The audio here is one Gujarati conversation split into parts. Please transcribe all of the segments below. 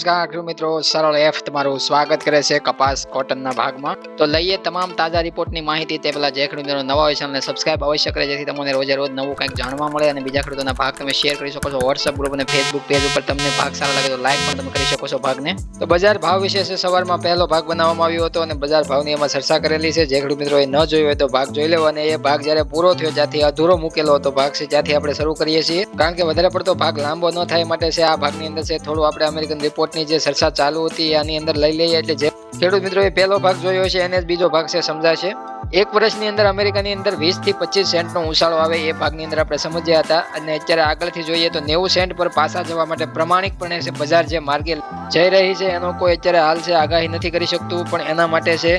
નમસ્કાર મિત્રો. સરળ એફ તમારું સ્વાગત કરે છે કપાસ કોટનના ભાગમાં. તો લઈએ તમામ તાજા રિપોર્ટની માહિતી. તે પહેલાં જે ખેડૂત નવા હોય ચેનલને સબસ્ક્રાઇબ અવશ્ય કરે જેથી તમને રોજે રોજ નવું કંઈક જાણવા મળે અને બીજા ખેડૂતોના ભાગ તમે શેર કરી શકો છો વોટ્સઅપ ગ્રુપ અને ફેસબુક પેજ ઉપર. તમને ભાગ સારા લાગે તો લાઇક પણ તમે કરી શકો છો ભાગને. તો બજાર ભાવ વિશે સવારમાં પહેલો ભાગ બનાવવામાં આવ્યો હતો અને બજાર ભાવની એમાં ચર્ચા કરેલી છે. જે ખેડૂત મિત્રો એ ન જોયો હોય તો ભાગ જોઈ લેવો અને એ ભાગ જ્યારે પૂરો થયો જ્યાંથી અધૂરો મૂકેલો હતો ભાગ છે. જ્યાંથી આપણે શરૂ કરીએ છીએ. કારણ કે વધારે પડતો ભાગ લાંબો ન થાય માટે છે આ ભાગની અંદર છે થોડું આપણે અમેરિકન રિપોર્ટની જે ચર્ચા ચાલુ હતી આની અંદર લઈ લઈએ એટલે જે ખેડૂત મિત્રોએ પહેલો ભાગ જોયો છે, એને જ બીજો ભાગ છે, સમજાશે. એક વર્ષની અંદર અમેરિકાની અંદર વીસથી પચીસ સેન્ટનો ઉછાળો આવે એ ભાગની અંદર આપણે સમજ્યા હતા. અને અત્યારે આગળથી જોઈએ તો નેવું સેન્ટ પર પાછા જવા માટે પ્રમાણિકપણે છે, બજાર જે માર્ગે જઈ રહી છે, એનો કોઈ અત્યારે હાલ છે, આગાહી નથી કરી શકતું. પણ એના માટે છે,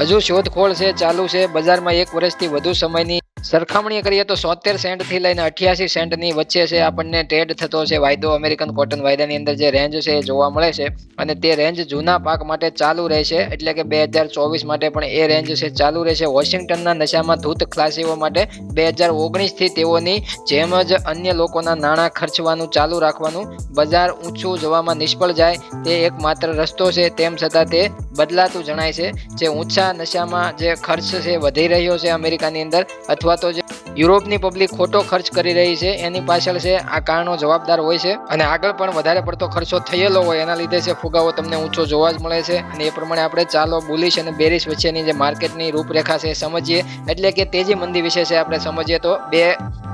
હજુ શોધખોળ છે, ચાલુ છે. બજારમાં એક વર્ષથી વધુ સમયની સરખામણી કરીએ તો સોતેર સેન્ટથી લઈને અઠ્યાસી સેન્ટની વચ્ચે છે આપણને ટ્રેડ થતો છે. વાયદો અમેરિકન કોટન વાયદાની અંદર જે રેન્જ છે એ જોવા મળે છે. અને તે રેન્જ જૂના પાક માટે ચાલુ રહેશે. એટલે કે બે હજાર ચોવીસ માટે પણ એ રેન્જ છે ચાલુ રહેશે. વોશિંગ્ટનના નશામાં ધૂત ખલાસીઓ માટે બે હજાર ઓગણીસથી તેઓની જેમ જ અન્ય લોકોના નાણાં ખર્ચવાનું ચાલુ રાખવાનું બજાર ઊંચું જવામાં નિષ્ફળ જાય તે એકમાત્ર રસ્તો છે. તેમ છતાં તે બદલાતું જણાય છે. જે ઊંચા નશામાં જે ખર્ચ છે વધી રહ્યો છે અમેરિકાની અંદર અથવા તો જે યુરોપની પબ્લિક ખોટો ખર્ચ કરી રહી છે, એની પાછળ છે, આ કારણો જવાબદાર હોય છે અને આગળ પણ વધારે પડતો ખર્ચો થયેલો હોય, એના લીધે છે, ફુગાવો તમને ઊંચો જોવા જ મળે છે અને એ પ્રમાણે આપણે ચાલો બુલિશ અને બેરિશ વચ્ચેની જે માર્કેટની રૂપરેખા છે સમજીએ. એટલે કે તેજી મંદી વિશે છે આપણે સમજીએ તો બે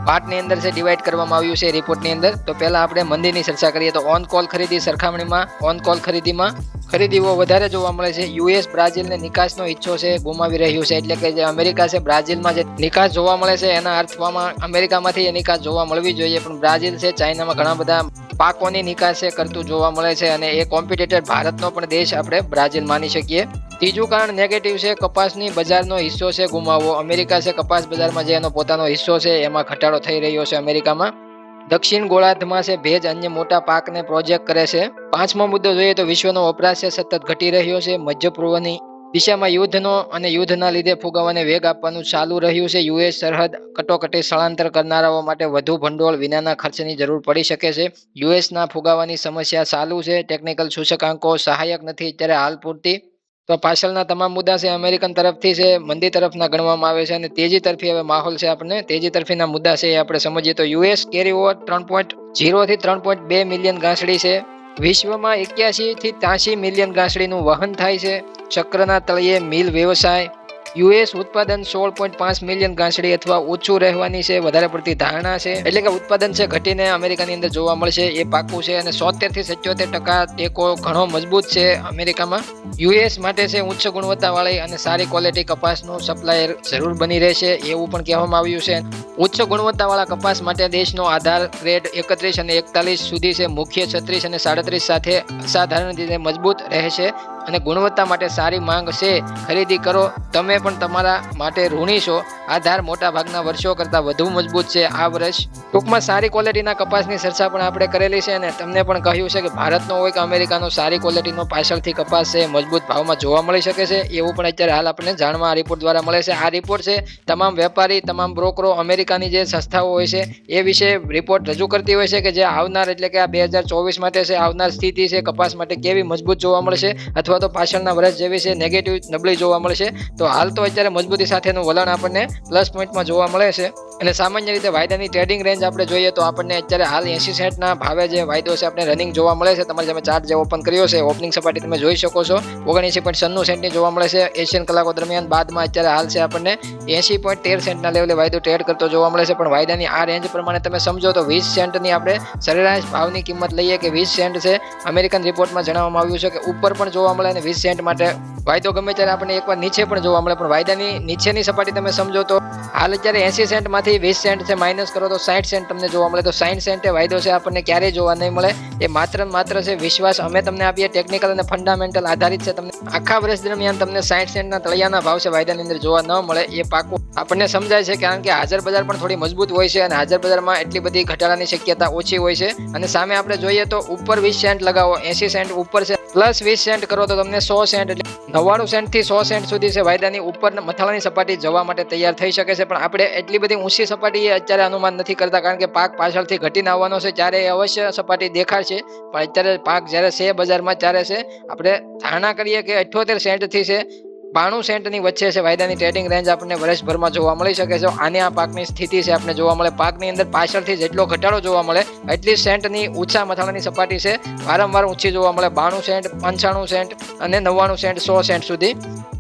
પાર્ટની અંદર છે ડિવાઈડ કરવામાં આવ્યું છે રિપોર્ટની અંદર. તો પહેલા આપણે મંદીની ચર્ચા કરીએ તો ઓન કોલ ખરીદી સરખામણીમાં ઓન કોલ ખરીદીમાં ખરીદીઓ વધારે જોવા મળે છે. યુએસ બ્રાઝિલને નિકાસનો ઈચ્છો છે, ગુમાવી રહ્યું છે, એટલે કે જે અમેરિકા છે, બ્રાઝિલમાં જે નિકાસ જોવા મળે છે, એના અર્થમાં અમેરિકામાંથી એ નિકાસ જોવા મળવી જોઈએ. પણ બ્રાઝિલ છે, ચાઇનામાં ઘણા બધા પાકોની નિકાસ છે કરતું જોવા મળે છે અને એ કોમ્પિટેટર ભારતનો પણ દેશ આપણે બ્રાઝિલ માની શકીએ. ત્રીજું કારણ નેગેટિવ છે, કપાસની બજારનો હિસ્સો છે ગુમાવવો. અમેરિકા છે, કપાસ બજારમાં જે એનો પોતાનો હિસ્સો છે, એમાં ઘટાડો થઈ રહ્યો છે અમેરિકામાં. દક્ષિણ ગોળાર્ધમાં છે, ભેજ અન્ય મોટા પાકને પ્રોજેક્ટ કરે છે. પાંચમો મુદ્દો જોઈએ તો વિશ્વનો વપરાશ છે સતત ઘટી રહ્યો છે. મધ્ય પૂર્વની દિશામાં યુદ્ધનો અને યુદ્ધના લીધે ફુગાવાને વેગ આપવાનું ચાલુ રહ્યું છે. યુએસ સરહદ કટોકટી સ્થળાંતર કરનારાઓ માટે વધુ ભંડોળ વિનાના ખર્ચની જરૂર પડી શકે છે. યુએસના ફુગાવાની સમસ્યા ચાલુ છે. ટેકનિકલ સૂચકાંકો સહાયક નથી. અત્યારે હાલ પૂરતી તો પાછળના તમામ મુદ્દા છે અમેરિકન તરફથી છે, મંદી તરફના ગણવામાં આવે છે અને તેજી તરફી હવે માહોલ છે આપણને. તેજી તરફીના મુદ્દા છે એ આપણે સમજીએ તો યુએસ કેરી ઓવર ત્રણ પોઈન્ટ ઝીરો થી ત્રણ પોઈન્ટ બે મિલિયન ગાંસડી છે. વિશ્વમાં એક્યાસી થી ત્યાસી મિલિયન ઘાસડીનું વહન થાય છે. ચક્રના તળિયે મિલ વ્યવસાય યુએસ ઉત્પાદન સોળ પોઈન્ટ પાંચ મિલિયન ગાંસડી અથવા ઓછું રહેવાની છે, વધારે પડતી ધારણા છે. એટલે કે ઉત્પાદન છે ઘટીને અમેરિકાની અંદર જોવા મળશે, એ પાકું છે અને સોતેરથી સત્યોતેર ટકા ટેકો ઘણો મજબૂત છે અમેરિકામાં. યુએસ માટે છે ઉચ્ચ ગુણવત્તાવાળી અને સારી ક્વોલિટી કપાસનું સપ્લાયર જરૂર બની રહેશે એવું પણ કહેવામાં આવ્યું છે. ઉચ્ચ ગુણવત્તાવાળા કપાસ માટે દેશનો આધાર ગ્રેડ એકત્રીસ અને એકતાલીસ સુધી છે. મુખ્ય છત્રીસ અને સાડત્રીસ સાથે અસાધારણ રીતે મજબૂત રહેશે. અને ગુણવત્તા માટે સારી માંગ છે, ખરીદી કરો. તમે પણ તમારા માટે ઋણી છો. આધાર મોટા ભાગના વર્ષો કરતાં વધુ મજબૂત છે. આ વર્ષ ટૂંકમાં સારી ક્વોલિટીના કપાસની ચર્ચા પણ આપણે કરેલી છે અને તમને પણ કહ્યું છે કે ભારતનો હોય કે અમેરિકાનો, સારી ક્વોલિટીનો પાછળથી કપાસ છે, મજબૂત ભાવમાં જોવા મળી શકે છે. એવું પણ અત્યારે હાલ આપણને જાણવા આ રિપોર્ટ દ્વારા મળે છે. આ રિપોર્ટ છે તમામ વેપારી, તમામ બ્રોકરો, અમેરિકાની જે સંસ્થાઓ હોય છે, એ વિશે રિપોર્ટ રજૂ કરતી હોય છે કે જે આવનાર એટલે કે આ બે હજાર ચોવીસ માટે છે, આવનાર સ્થિતિ છે, કપાસ માટે કેવી મજબૂત જોવા મળશે અથવા તો પાછળના વર્ષ જેવી છે નેગેટિવ નબળી જોવા મળશે તો હાલ તો અત્યારે મજબૂતી સાથેનું વલણ આપણને પ્લસ પોઈન્ટમાં જોવા મળે છે. અને સામાન્ય રીતે વાયદાની ટ્રેડિંગ રેન્જ આપણે જોઈએ તો આપણને અત્યારે હાલ એસી સેન્ટના ભાવે જે વાયદો છે, આપણે રનિંગ જોવા મળે છે. તમારે તમે ચાર્ટ જે ઓપન કર્યો છે ઓપનિંગ સપાટી તમે જોઈ શકો છો. ઓગણએંસી પોઈન્ટ સન્નું સેન્ટની જોવા મળે છે. એશિયન કલાકો દરમિયાન બાદમાં અત્યારે હાલ છે આપણને એસી પોઈન્ટ તેર સેન્ટના લેવલે વાયદો ટ્રેડ કરતો જોવા મળે છે. પણ વાયદાની આ રેન્જ પ્રમાણે તમે સમજો તો વીસ સેન્ટની આપણે સરેરાશ ભાવની કિંમત લઈએ કે વીસ સેન્ટ છે. અમેરિકન રિપોર્ટમાં જણાવવામાં આવ્યું છે કે ઉપર પણ જોવા મળે અને વીસ સેન્ટ માટે વાયદો ગમે ત્યારે આપણને એકવાર નીચે પણ જોવા મળે. પણ વાયદાની નીચેની સપાટી તમે સમજો તો હાલ અત્યારે એસી સેન્ટમાંથી વીસ સેન્ટ છે, માઇનસ કરો તો સાઠ સેન્ટ તમને જોવા મળે. તો સાઠ સેન્ટે વાયદો છે, આપણને ક્યારેય જોવા નહીં મળે. એ માત્ર માત્ર છે, વિશ્વાસ અમે તમને આપીએ. ટેકનિકલ અને ફંડામેન્ટલ આધારિત છે તમને. આખા વર્ષ દરમિયાન તમને સાઠ સેન્ટના તળિયાના ભાવ છે, વાયદાની અંદર જોવા ન મળે. એ પાકું આપણને સમજાય છે, કારણ કે હાજર બજાર પણ થોડી મજબૂત હોય છે અને હાજર બજારમાં એટલી બધી ઘટાડાની શક્યતા ઓછી હોય છે. અને સામે આપણે જોઈએ તો ઉપર વીસ સેન્ટ લગાવો, એસી સેન્ટ ઉપર છે. પ્લસ વીસ સેન્ટ કરો તો તમને સો સેન્ટ એટલે નવ્વાણું સેન્ટથી સો સેન્ટ સુધી છે વાયદાની ઉપર મથાળાની સપાટી જવા માટે તૈયાર થઈ શકે છે. પણ આપણે એટલી બધી ઊંચી સપાટી અત્યારે અનુમાન નથી કરતા કારણ કે પાક પાછળથી ઘટીને આવવાનો છે. ત્યારે એ અવશ્ય સપાટી દેખાડશે. પણ અત્યારે પાક જ્યારે છે બજારમાં ત્યારે છે, આપણે ધારણા કરીએ કે અઠ્યોતેર સેન્ટથી છે. બાણું સેન્ટની વચ્ચે છે વાયદાની ટ્રેડિંગ રેન્જ આપણને વર્ષભરમાં જોવા મળી શકે છે. આને આ પાકની સ્થિતિ છે આપણે જોવા મળે. પાકની અંદર પાછળથી જેટલો ઘટાડો જોવા મળે, એટલી સેન્ટની ઊંચા મથાળાની સપાટી છે. વારંવાર ઊંચી જોવા મળે. બાણું સેન્ટ, પંચાણું સેન્ટ અને નવ્વાણું સેન્ટ, સો સેન્ટ સુધી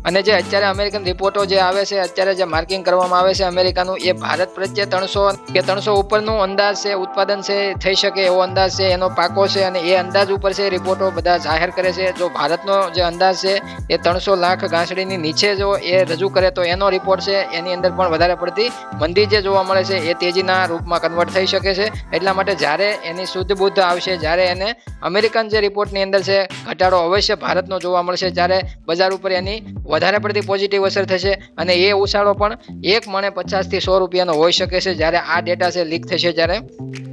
અને જે અત્યારે અમેરિકન રિપોર્ટો જે આવે છે, અત્યારે જે માર્કિંગ કરવામાં આવે છે અમેરિકાનું, એ ભારત પ્રત્યે ત્રણસો કે ત્રણસો ઉપરનું અંદાજ છે, ઉત્પાદન છે, થઈ શકે એવો અંદાજ છે, એનો પાકો છે અને એ અંદાજ ઉપર છે રિપોર્ટો બધા જાહેર કરે છે. જો ભારતનો જે અંદાજ છે એ ત્રણસો લાખ ગાંસડીની નીચે જો એ રજૂ કરે તો એનો રિપોર્ટ છે, એની અંદર પણ વધારે પડતી મંદી જે જોવા મળે છે એ તેજીના રૂપમાં કન્વર્ટ થઈ શકે છે. એટલા માટે જ્યારે એની શુદ્ધ બુદ્ધ આવશે, જ્યારે એને અમેરિકન જે રિપોર્ટની અંદર છે, ઘટાડો અવશ્ય ભારતનો જોવા મળશે, જ્યારે બજાર ઉપર એની વધારે પડતી પોઝિટિવ અસર થશે અને એ ઉછાળો પણ એક મણે પચાસથી સો રૂપિયાનો હોઈ શકે છે જ્યારે આ ડેટા છે લીક થશે જ્યારે.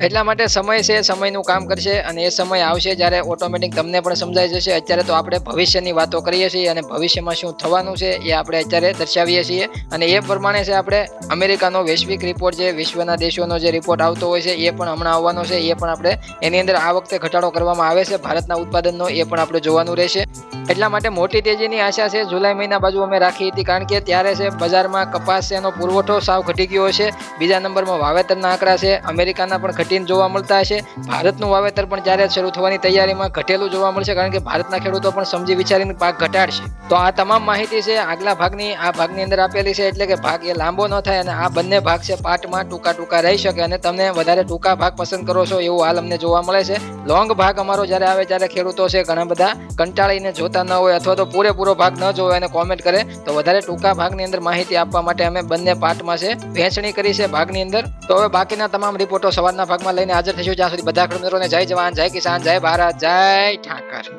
એટલા માટે સમય છે સમયનું કામ કરશે અને એ સમય આવશે જ્યારે ઓટોમેટિક તમને પણ સમજાઈ જશે. અત્યારે તો આપણે ભવિષ્યની વાતો કરીએ છીએ અને ભવિષ્યમાં શું થવાનું છે એ આપણે અત્યારે દર્શાવીએ છીએ. અને એ પ્રમાણે છે આપણે અમેરિકાનો વૈશ્વિક રિપોર્ટ જે વિશ્વના દેશોનો જે રિપોર્ટ આવતો હોય છે એ પણ હમણાં આવવાનો છે. એ પણ આપણે એની અંદર આ વખતે ઘટાડો કરવામાં આવે છે. ભારતના ઉત્પાદનનો એ પણ આપણે જોવાનું રહેશે. એટલા માટે મોટી તેજીની આશા છે. જુલાઈ મહિના બાજુ અમે રાખી હતી કારણ કે ત્યારે છે બજારમાં કપાસ છે એનો પુરવઠો સાવ ઘટી ગયો છે. બીજા નંબરમાં વાવેતરના આંકડા છે. અમેરિકાના પણ ઘટીને જોવા મળતા હશે ભારતનું વાવેતર પણ જ્યારે શરૂ થવાની તૈયારીમાં ઘટેલું જોવા મળશે કારણ કે ભારતના ખેડૂતો પણ સમજી વિચારીને પાક ઘટાડશે. તો આ તમામ માહિતી છે આગલા ભાગની. આ ભાગની અંદર આપેલી છે એટલે કે ભાગ એ લાંબો ન થાય અને આ બંને ભાગ છે પાઠમાં ટૂંકા ટૂંકા રહી શકે અને તમને વધારે ટૂંકા ભાગ પસંદ કરો છો એવું હાલ અમને જોવા મળે છે. લોંગ ભાગ અમારો જ્યારે આવે ત્યારે ખેડૂતો છે ઘણા બધા કંટાળીને જોતા ન હોય અથવા તો પૂરેપૂરો ભાગ ન જોવે અને કોમેન્ટ કરે, તો વધારે ટૂંકા ભાગની અંદર માહિતી આપવા માટે અમે બંને પાર્ટમાં છે, વહેંચણી કરી છે ભાગની અંદર. તો હવે બાકીના તમામ રિપોર્ટો સવારના ભાગમાં લઈને હાજર થઈશું. જ્યાં સુધી બધા ખેડૂત મિત્રોને જય જવાન, જય કિસાન, જય ભારત, જય ઠાકર.